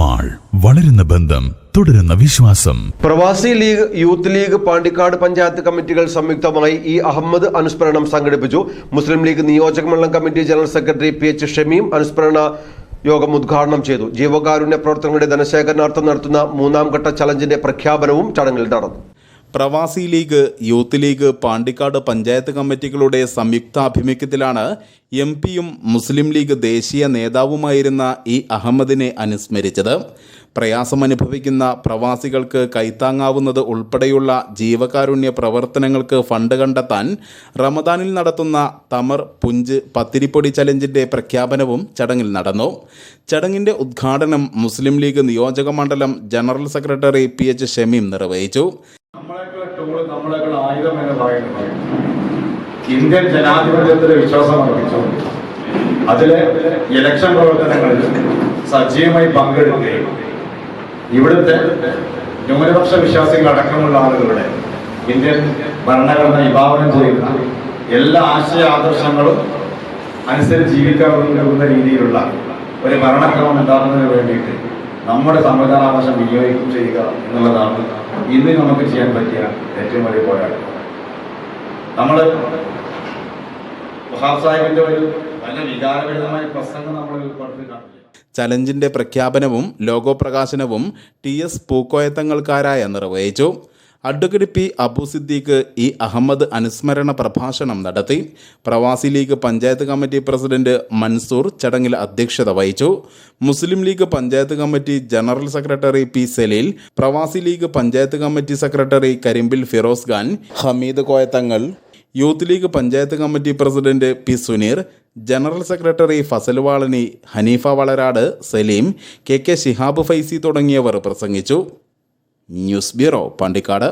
Mall വളരുന്ന ബന്ധം തുടരുന്ന വിശ്വാസം. Pravasi league youth league Pandikkad panchayat കമ്മിറ്റികൾ സംയുക്തമായി ഈ അഹമ്മദ് അനുസ്മരണം സംഘടിപ്പിച്ചു. മുസ്ലിം ലീഗ് നിയോജക മണ്ഡലം committee general secretary P H Shameem അനുസ്മരണ യോഗം ഉദ്ഘാടനം ചെയ്തു. ജീവകാരുണ്യ പ്രവർത്തനങ്ങളുടെ ധനശേഖരണാർത്ഥം നടത്തുന്ന മൂന്നാം ഘട്ട ചലഞ്ചിന്റെ പ്രഖ്യാപനവും ചടങ്ങിൽ നടന്നു. Pravasi league youth league Pandikkad panchayat കമ്മിറ്റികളുടെ സംയുക്താഭിമുഖ്യത്തിലാണ് എം പിയും മുസ്ലിം ലീഗ് ദേശീയ നേതാവുമായിരുന്ന ഇ അഹമ്മദിനെ അനുസ്മരിച്ചത്. പ്രയാസമനുഭവിക്കുന്ന പ്രവാസികൾക്ക് കൈത്താങ്ങാവുന്നത് ഉൾപ്പെടെയുള്ള ജീവകാരുണ്യ പ്രവർത്തനങ്ങൾക്ക് ഫണ്ട് കണ്ടെത്താൻ റമദാനിൽ നടത്തുന്ന തമർ പുഞ്ച് പത്തിരിപ്പൊടി ചലഞ്ചിന്റെ പ്രഖ്യാപനവും ചടങ്ങിൽ നടന്നു. ചടങ്ങിന്റെ ഉദ്ഘാടനം മുസ്ലിം ലീഗ് നിയോജക മണ്ഡലം general secretary P H Shameem നിർവഹിച്ചു. ടൂൾ നമ്മളെക്കുള്ള ആയുധം എന്ന് പറയുന്നത് ഇന്ത്യൻ ജനാധിപത്യത്തിലെ വിശ്വാസം അർപ്പിച്ചു. അതിലെ ഇലക്ഷൻ പ്രവർത്തനങ്ങളിൽ സജീവമായി പങ്കെടുക്കുകയും ഇവിടുത്തെ ന്യൂനപക്ഷ വിശ്വാസികൾ അടക്കമുള്ള ആളുകളുടെ ഇന്ത്യൻ ഭരണഘടന വിഭാവനം ചെയ്യുന്ന എല്ലാ ആശയ ആദർശങ്ങളും അനുസരിച്ച് ജീവിക്കാൻ രീതിയിലുള്ള ഒരു ഭരണക്രമം ഉണ്ടാകുന്നതിന് വേണ്ടിയിട്ട് നമ്മുടെ സമ്മതിദാനാവകാശം വിനിയോഗിക്കും ചെയ്യുക എന്നുള്ളതാണ് ഇന്ന് നമുക്ക് ചെയ്യാൻ പറ്റിയ ഏറ്റവും വലിയ പോരാട്ടം. നമ്മൾ സാഹിബിന്റെ ഒരു നല്ല വികാരഭരിതമായ പ്രസംഗം നമ്മൾ പടത്തിൽ ചലഞ്ചിന്റെ പ്രഖ്യാപനവും ലോഗോ പ്രകാശനവും ടി എസ് പൂക്കോയത്തങ്ങൾക്കാരായ നിർവഹിച്ചു. അഡ്വക്കേറ്റ് പി അബു സിദ്ദീഖ് ഈ അഹമ്മദ് അനുസ്മരണ പ്രഭാഷണം നടത്തി Pravasi league panchayat committee president Mansoor ചടങ്ങിൽ അധ്യക്ഷത വഹിച്ചു. Muslim league panchayat committee general secretary P Saleel Pravasi league panchayat committee secretary Karimbil Firoz Khan Hameed Koyathangal youth league panchayat committee president P Suneer general secretary Fasal Valani Hanifa Valarad Saleem K K Shihab Faizy തുടങ്ങിയവർ പ്രസംഗിച്ചു. News bureau Pandikkad